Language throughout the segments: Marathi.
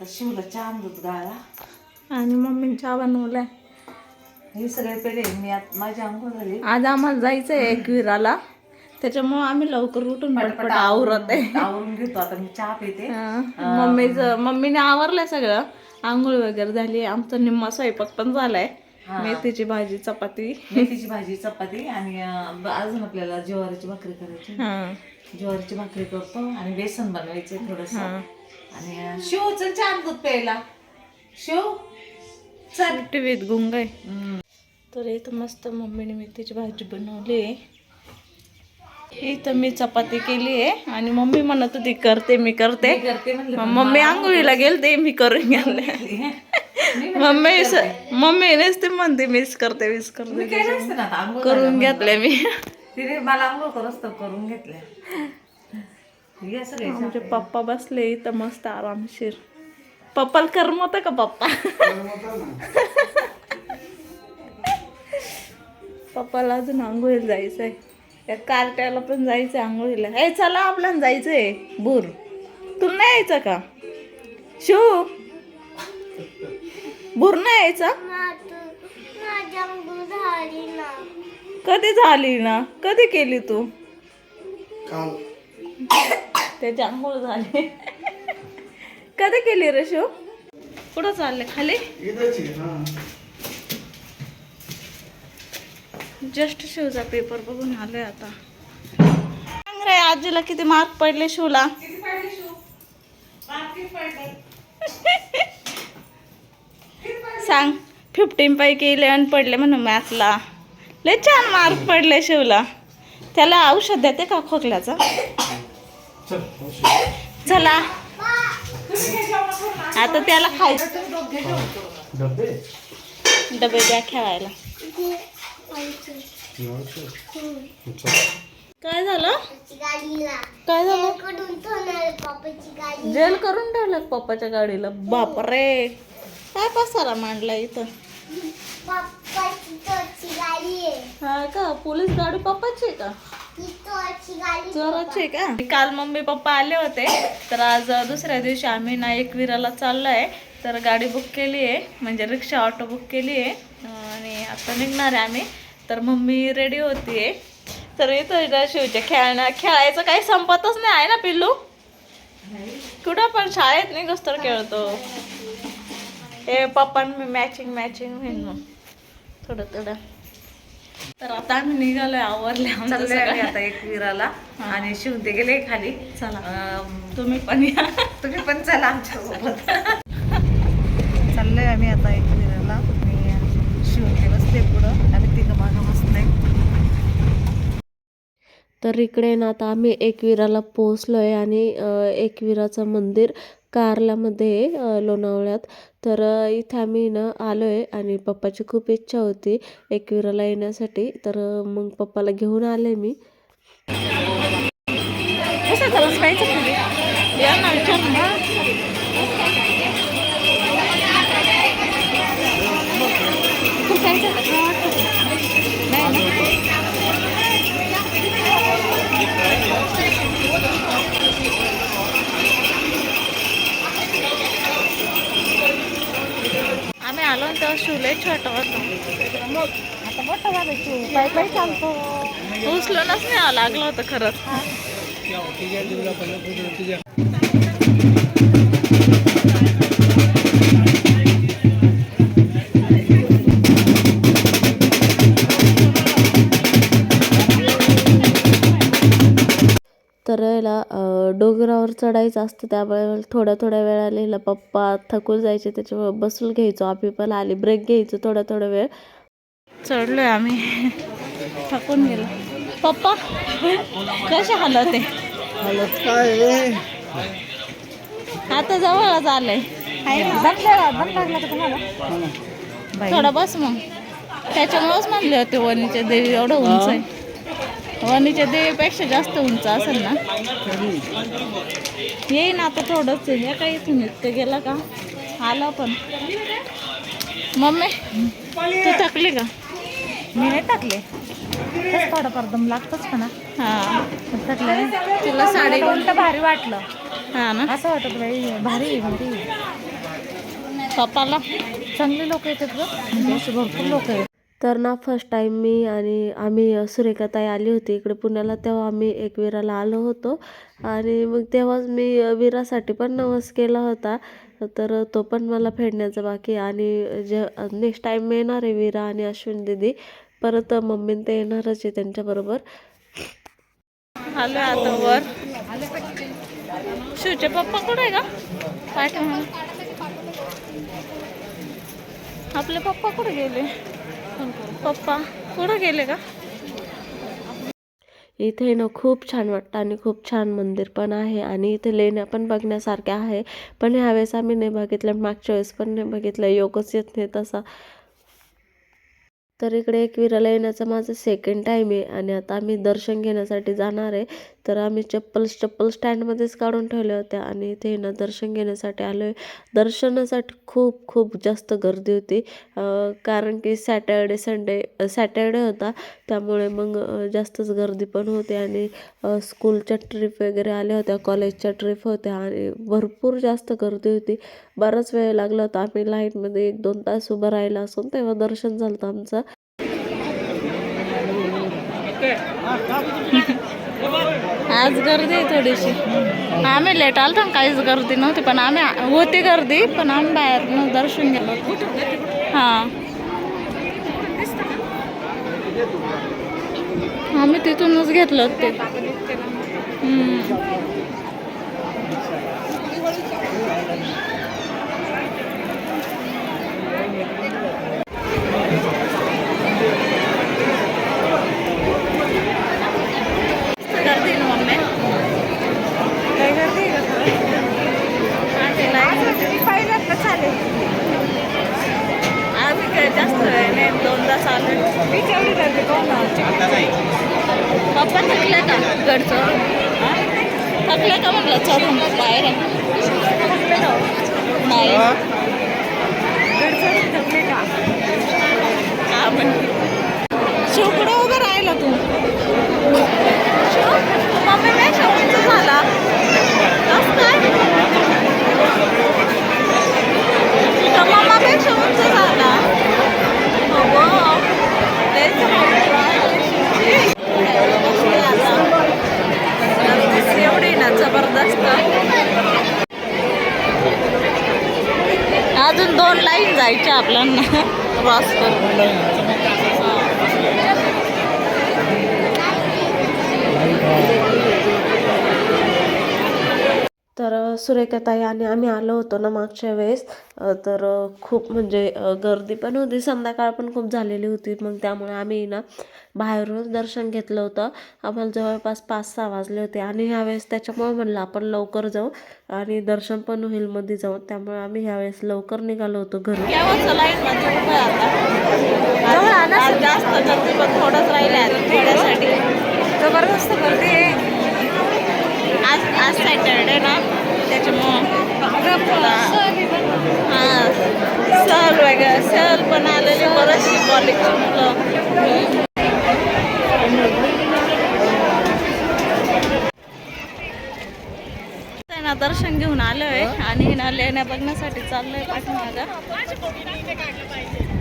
आता शिवला छान दूध गाळा आणि मम्मीने चहा बनवलाय. हे सगळे पेढे मी आता माझी आंघोळ झाली आज आम्हाला जायचं आहे एकविराला त्याच्यामुळं आम्ही लवकर उठून पटपट आवरत आहे. आवरून घेतो. आता मी चहा पिते. मम्मीचं मम्मीने आवरलंय सगळं. आंघोळ वगैरे झाली. आमचा निम्मा स्वयंपाक पण झालाय. मेथीची भाजी चपाती. मेथीची भाजी चपाती आणि अं, अजून आपल्याला ज्वारीची भाकरी करायची. हा. ज्वारीची भाकरी करतो आणि बेसन बनवायचे थोडस. आणि शिव चल छान दूध प्यायला. शिव चल. टीव्हीत गुंग. तर इथं मस्त मम्मीने मेथीची भाजी बनवली आहे. इथं मी चपाती केली आहे आणि मम्मी म्हणत होती करते मी करते. करते मम्मी आंघोळीला गेलते मी करून गेले मम्मी मम्मी नसते म्हणते मीच करते मीच करते. करून घेतले मी. तिने मला आंघोळ करत करून घेतल्या. सगळे आमचे पप्पा बसले इथं मस्त आरामशीर पप्पाला करमत का पप्पा? पप्पाला अजून आंघोळीला जायचंय. या कार्ट्याला पण जायचंय आंघोळीला. हे चला आपल्याला जायचंय. भूर तुला नाही यायचं का? शिव भूर नाही यायचा? कधी झाली ना? कधी केली तू? त्याची आंघोळ झाली. कधी केली रे शिव कुठं चालले? खाली? जस्ट शिवचा पेपर बघून आलोय आता. सांग रे आजीला किती मार्क पडले शिवला सांग. फिफ्टीन पैकी इलेवन पडले म्हणून मॅथला लय छान मार्क पडले शिवला. त्याला औषध देते का खोकल्याचं? चला आता त्याला खायचं डबे? द्या खेळायला. काय झालं? काय झालं? जेल करून ठेवलं पप्पाच्या गाडीला. बापरे. काय पसारा मांडला इथं? हा का? पोलीस गाडी पप्पाची आहे का? जोराची आहे का? काल मम्मी पप्पा आले होते तर आज दुसऱ्या दिवशी आम्ही ना एकविराला चाललोय तर गाडी बुक केली आहे म्हणजे रिक्षा ऑटो बुक केली आहे आणि आता निघणार आहे आम्ही. तर मम्मी रेडी होतीये तर येतो शिवच्या खेळणं खेळायचं काही संपतच नाही आहे ना पिल्लू? कुठं पण शाळेत नाही तर खेळतो. हे पप्पा मी मॅचिंग मॅचिंग म्हणून. मग थोडं थोडं तर आता आम्ही निघालोय आवरले आम्ही. आता एक विराला आणि शिवून ते गेले खाली. चला. तुम्ही पण या. तुम्ही पण चला आमच्यासोबत चाललोय आम्ही आता एक विराला. मी शिवून ते बसले पुढं. आम्ही तिघं मागं बसलोय तर इकडे ना आता आम्ही एकविराला पोहोचलो आहे आणि एकविराचं मंदिर कारलामध्ये लोणावळ्यात. तर इथे आम्ही ना आलो आहे आणि पप्पाची खूप इच्छा होती एकविराला येण्यासाठी. तर मग पप्पाला घेऊन आले मी. आलो ना तेव्हा शिवले छोट होतं. मग आता मोठं झालं शिव चालतो उचलूनच नाही लागलं होतं खरंच. चढायचं असतं त्यामुळे थोड्या थोड्या वेळाने पप्पा थकून जायचे त्याच्यामुळे बसून घ्यायचो. आम्ही पण आली. ब्रेक घ्यायचो थोडा थोडा वेळ. चढलोय आम्ही. थकून गेलो. पप्पा कसे हलवते? आता जवळच आलंय. थोडं बस मग. त्याच्यामुळेच म्हणले होते वणीच्या देवी एवढं उंच आहे. वणीच्या देवीपेक्षा जास्त उंच असेल ना? येईन आता थोडंच. हे काय इथून इतकं गेलं का? आलं पण. मम्मी तू थकली का? मी नाही टाकले थोडंफार दम लागतोच का ना हां. थकले तुला साडी उलट भारी वाटलं. हां ना? असं वाटत बाई भारी भारी. पप्पाला? चांगले लोक येतात ग. म्हणजे भरपूर लोक आहेत. तर ना फर्स्ट टाईम मी आणि आम्ही सुरेखाताई आली होती इकडे पुण्याला तेव्हा आम्ही एकविराला आलो होतो. आणि मग तेव्हाच मी विरासाठी पण नवस केला होता. तर तो पण मला फेडण्याचा बाकी आणि जे नेक्स्ट टाईम येणार आहे विरा आणि अश्विन दिदी परत मम्मी ते येणारच आहे त्यांच्याबरोबर आलो आता वर. शिवचे पप्पा कुठे आहे का पाठीमागे आपले पप्पा कुठे गेले? पप्पा कुठे गेले का? इथे ना खूप छान वाटतं आणि खूप छान मंदिर पण आहे आणि इथे लेण्या पण बघण्यासारख्या आहे. पण ह्यावेळेस आम्ही नाही बघितलं मागच्या वेळेस पण नाही बघितलं. योगच येत नाही तसा. तर इकडे एकविराला येण्याचा माझा सेकंड टाईम आहे आणि आता आम्ही दर्शन घेण्यासाठी जाणार आहे. तर आम्ही चप्पल चप्पल स्टँडमध्येच काढून ठेवल्या होत्या आणि इथे ना दर्शन घेण्यासाठी आलो आहे दर्शनासाठी खूप खूप जास्त गर्दी होती. कारण की सॅटर्डे संडे सॅटर्डे होता. त्यामुळे मग जास्तच गर्दी पण होती आणि स्कूलच्या ट्रिप वगैरे आल्या होत्या कॉलेजच्या ट्रिप होत्या आणि भरपूर जास्त गर्दी होती. बराच वेळ लागला होता. आम्ही लाईनमध्ये एक दोन तास उभं राहिला असून तेव्हा दर्शन झालं होतं आमचं आज गर्दी आहे थोडीशी. आम्ही लेट आलो ना काहीच गर्दी नव्हती पण आम्ही होती गर्दी पण आम्ही बाहेर दर्शन गेलो हां. आम्ही तिथूनच घेतलं ते हम्म. गर्दी ना मम्मी काय गर्दी आहे का आधी लाईन पाहिलं का चालेल आम्ही काय जास्त वेळ नाही दोनदा चालू मी तेवढी गर्दी कोण पप्पा थकले का घरचं थकले का म्हटलं चढून बाहेर नाही थकले का हा पण शिव कुठं उभं राहिला तू शिव मम्मी नाही शिवचं झाला कसं काय तर मम्मा पेक्षा उंच झाला हो गं. लयच बसली आता. गर्दीच एवढी ना जबरदस्त अजून दोन लाईन जायच्या आपल्याला. क्रॉस करून. तर सुरेखाताई आणि आम्ही आलो होतो ना मागच्या वेळेस. तर खूप म्हणजे गर्दी पण होती. संध्याकाळ पण खूप झालेली होती. मग त्यामुळे आम्ही ना बाहेरूनच दर्शन घेतलं होतं. आम्हाला जवळपास पाच सहा वाजले होते. आणि ह्यावेळेस त्याच्यामुळे म्हणलं आपण लवकर जाऊ आणि दर्शन पण होईल मध्ये जाऊ. त्यामुळे आम्ही ह्यावेळेस लवकर निघालो होतो आज जास्त गर्दी पण थोडंच राहिले थोड्यासाठी. जबरदस्त गर्दी आहे. आज आज सॅटरडे ना हां सहल वगैरे सहल पण आलेली बरेचशी कॉलेजची मुलं दर्शन घेऊन आलोय आणि ना लेण्या बघण्यासाठी चाललोय पाठीमागं.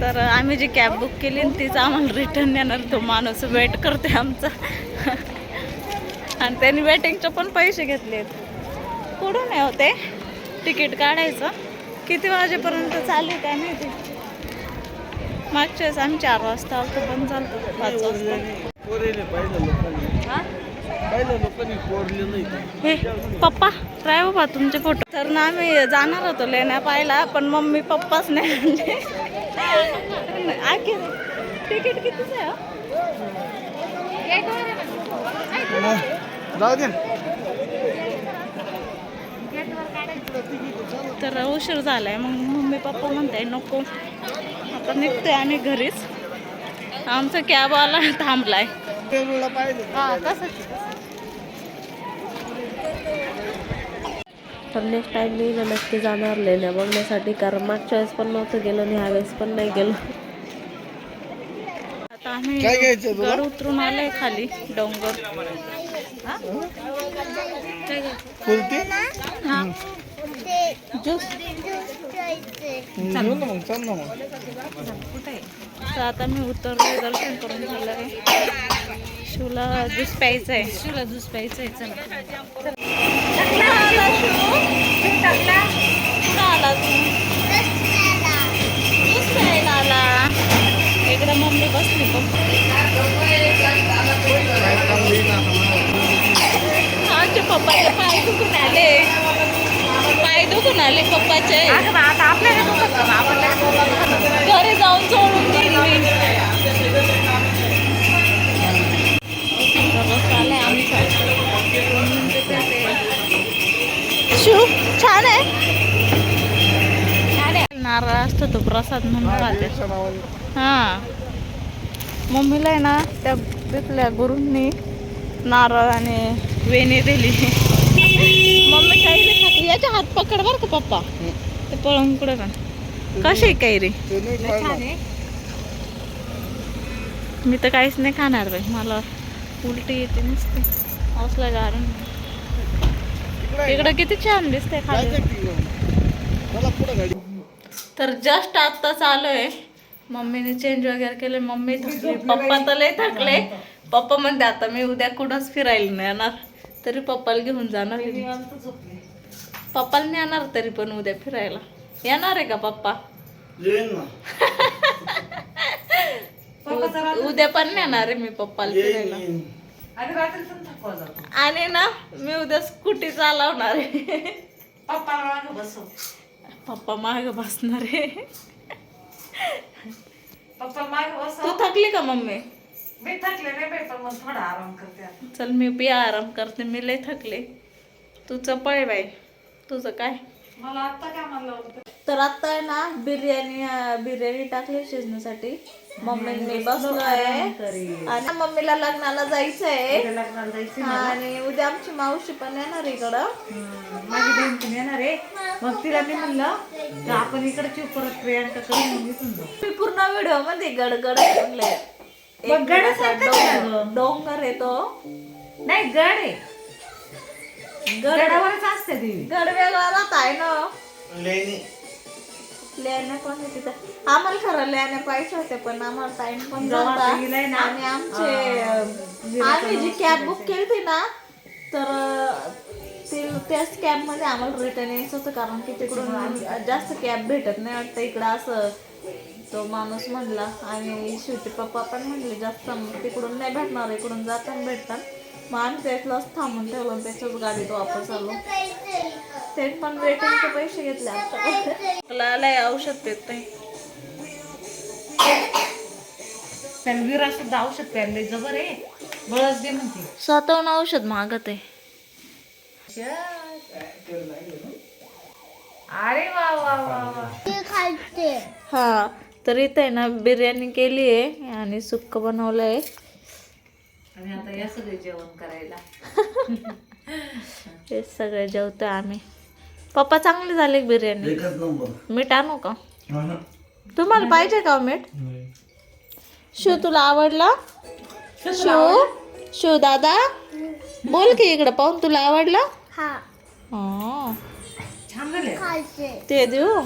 तर आम्ही जी कॅब बुक केली तीच आम्हाला रिटर्न येणार तो माणूस. वेट करते आमचा. आणि त्यांनी वेटिंगचे पण पैसे घेतलेत. कुठून आहे होते तिकीट काढायचं. किती वाजेपर्यंत चालू आहे काय माहिती? मागच्या वेळेस आम्ही चार वाजता आलतो पण चालतो पाच वाजता. हे? पप्पा राय बाबा तुमचे फोटो. तर ना आम्ही जाणार होतो लेण्या पाहायला पण मम्मी पप्पाच नाही आखी तिकीट कितीच आहे हो? जाऊ दे. तर उशीर झालाय. मग मम्मी पप्पा म्हणताय नको आता निघतोय आम्ही घरीच. आमचा कॅबवाला थांबलाय. हा तर नेक्स्ट टाईम मी ना नक्की जाणार लेण्या बघण्यासाठी. कारण मागच्या वेळेस पण नव्हतं गेलो आणि ह्यावेळेस पण नाही गेलो. आता आम्ही काय घ्यायचं तुला? गड उतरून आलोय खाली डोंगर. कुर्ती? हा. ज्यूस. तर आता मी उतरले दर्शन करून झालं आहे शिवला ज्यूस प्यायचं आहे शिवला ज्यूस प्यायचं आहे चला आला इकडे मम्मी बसली आमचे पप्पाचे पाय दुखून आले. पाय दुखून आले पप्पाचे. आता आपल्याला घरी जाऊन सोडून देईन मी. शिव छान आहे. छान आहे. नारळ असतो तो प्रसाद म्हणून खाते हा. मम्मीला आहे ना त्या तिथल्या गुरूंनी नारळ आणि वेणी दिली. मम्मी काही नाही खाते याच्या हात पकड बर का पप्पा. ते पळून कुठे पण कशी आहे कैरी? मी तर काहीच नाही खाणार बाई मला उलटी येते नुसते. असलं कारण इकडं किती छान दिसते खाली. तर जस्ट आत्ताच आलोय. मम्मीने चेंज वगैरे केले मम्मी थकली पप्पा तर लय थकले. पप्पा म्हणते आता मी उद्या कुठंच फिरायला नाही येणार. तरी पप्पाला घेऊन जाणार. पप्पाला नाही येणार तरी पण उद्या फिरायला. येणार आहे का पप्पा? उद्या पण नेणार आहे मी पप्पाला फिरायला. आणि ना मी उद्या स्कूटी चालवणार आहे. पप्पा मागं बसव. पप्पा माग बसणार आहे. पप्पा मागं तू थकली का मम्मी? मी थकले नाही बाई पण मग थोडा आराम करते आता. चल मी बी आराम करते मी लय थकले. तुझं पळ बाई तुझं काय? मला आता काय म्हणलं होतं तर आता आहे ना बिर्याणी अं, बिर्याणी टाकली शिजण्यासाठी. मम्मीने बसलो आहे आणि मम्मीला लग्नाला जायचं आहे लग्नाला जायचं आणि उद्या आमची मावशी पण येणार इकडं. माझी बहीण पण येणार आहे. मग तिला मी म्हणलं आपण इकडची परत इथून जाऊ. मी पूर्ण व्हिडिओमध्ये गडगड म्हणले मग गडासारखंच आहे अगं. डोंगर येतो नाही गड आहे. गड गडावरच असते ती. गड वेगळा राहत आहे ना. लेण्या पण आहे तिथं? आम्हाला खरं लेण्या पाहिजे होते पण आम्हाला टाइम पण गेलाय ना, आणि आमचे आम्ही जी कॅब बुक केली होती ना तर अं, ती त्याच कॅबमध्ये आम्हाला रिटर्न यायचं होतं कारण की तिकडून जास्त कॅब भेटत नाही वाटतं. इकडं असं तो माणूस म्हणला आणि शेवटी पप्पा पण म्हणले जास्त तिकडून नाही भेटणार इकडून जाताना भेटतात. मग आम्ही त्यातलाच थांबून ठेवलं त्याच्याच गाडीत वापस आलो. ते पण वेटिंगचे पैसे घेतले आमच्याकडे. आलाय औषध देत नाही सुद्धा औषध प्यायले जबर आहे. बळच दे म्हणते. स्वतःहून औषध मागत आहे. अरे वा वा वा वा. हा. तर इथं आहे ना बिर्याणी केली आहे आणि सुक्क बनवलं आहे आणि आता या सगळे जेवण करायला. हे सगळे जेवतो आम्ही. पप्पा चांगली झाली बिर्याणी. मीठ आणू का? तुम्हाला पाहिजे का मीठ? शिव तुला आवडला? शिव शिव? दादा? बोल की इकडं पाहून तुला आवडला? हा. ते देऊ?